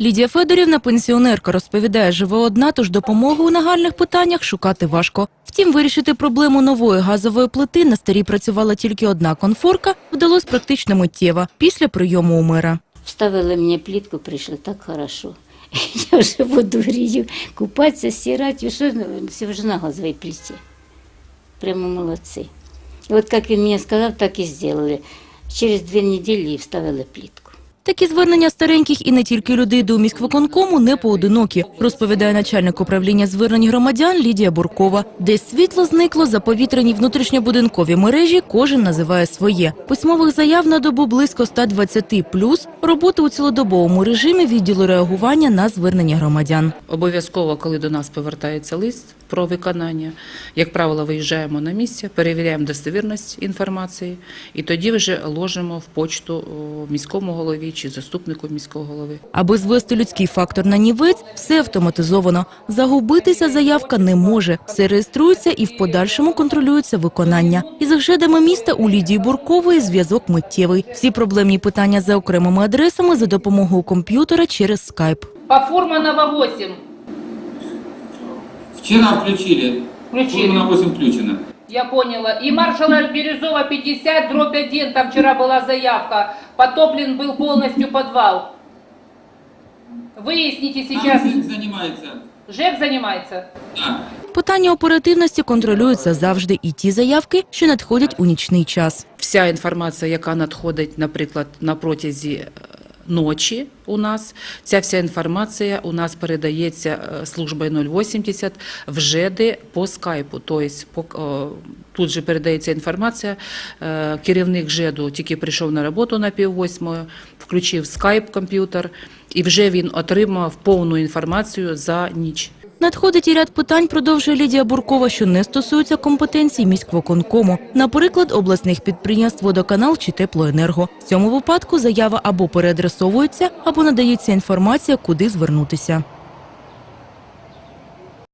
Лідія Федорівна, пенсіонерка, розповідає, живе одна, тож допомоги у нагальних питаннях шукати важко. Втім, вирішити проблему нової газової плити на старій працювала тільки одна конфорка, вдалось практично миттєво після прийому у мера. Вставили мені плитку, прийшли так хорошо. Я вже воду грію, купатися, стирати, що все вже на газовій плиті. Прямо молодці. От як він мені сказав, так і зробили. Через дві неділі вставили плитку. Такі звернення стареньких і не тільки людей до міськвиконкому не поодинокі, розповідає начальник управління звернень громадян Лідія Буркова. Десь світло зникло, за повітряні внутрішньобудинкові мережі кожен називає своє. Письмових заяв на добу близько 120 плюс роботи у цілодобовому режимі відділу реагування на звернення громадян. Обов'язково, коли до нас повертається лист про виконання, як правило, виїжджаємо на місце, перевіряємо достовірність інформації і тоді вже ложимо в почту міському голові чи заступнику міського голови. Аби звести людський фактор на нівець, все автоматизовано. Загубитися заявка не може. Все реєструється і в подальшому контролюється виконання. Із гжедами міста у Лідії Буркової зв'язок миттєвий. Всі проблемні питання за окремими адресами за допомогою комп'ютера через скайп. По Фурманова 8. Вчера включили. Включили. Фурмана 8 включено. Я поняла. И маршала Бирюзова 50, дробь 1, там вчера была заявка. Потоплен был полностью подвал. Выясните сейчас. Там ЖЭК занимается. ЖЭК занимается? Да. Питання оперативності контролюються завжди і ті заявки, що надходять у нічний час. Вся інформація, яка надходить, наприклад, на протязі е, ночі у нас, ця вся інформація у нас передається е, службою 080 в ЖЕДи по скайпу. Тобто тут же передається інформація. е, Керівник ЖЕДу тільки прийшов на роботу на піввосьмої, включив скайп комп'ютер, і вже він отримав повну інформацію за ніч. Надходить і ряд питань, продовжує Лідія Буркова, що не стосуються компетенцій міськвоконкому, наприклад, обласних підприємств «Водоканал» чи «Теплоенерго». В цьому випадку заява або переадресовується, або надається інформація, куди звернутися.